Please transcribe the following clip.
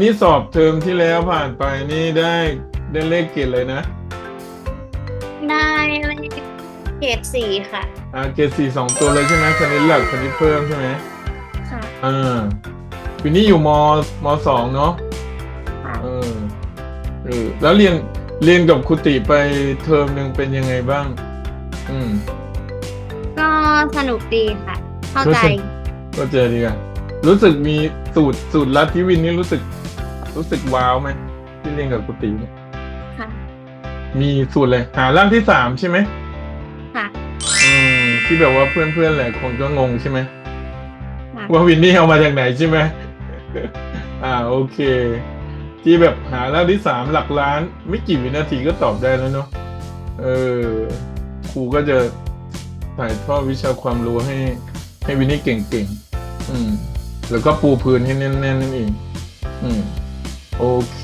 นี่สอบเทอมที่แล้วผ่านไปนี่ได้ได้เลขเกรดเลยนะได้เลขเกรดสี่ค่ะ อ่าเกรดสี่สองตัวเลยใช่ไหมคณิตหลักคณิตเพิ่มใช่ไหมค่ะอ่าปีนี้อยู่มมสองเนาะค่ะเออเออแล้วเรียนเรียนกับครูติไปเทอมหนึ่งเป็นยังไงบ้าง อืม ก็สนุกดีค่ะ เข้าใจก็เจอดีอะรู้สึกมีสูตรสูตรลัดที่วินนี่รู้สึก รู้สึกว้าวไหมที่เรียนกับครูติเนี่ยค่ะ มีสูตรเลยหาร่างที่สามใช่ไหมค่ะ อืมที่แบบว่าเพื่อนๆหลายคนก็งงใช่ไหมค่ะ ว่าวินนี่เอามาจากไหนใช่ไหม อ่าโอเค ที่แบบหาร่างที่สามหลักล้าน ไม่กี่วินาทีก็ตอบได้แล้วเนาะเออครูก็จะถ่ายทอดวิชาความรู้ให้ ให้วินนี่เก่งๆอืม แล้วก็ปูพื้นให้แน่นๆนั่นเอง อืม โอเค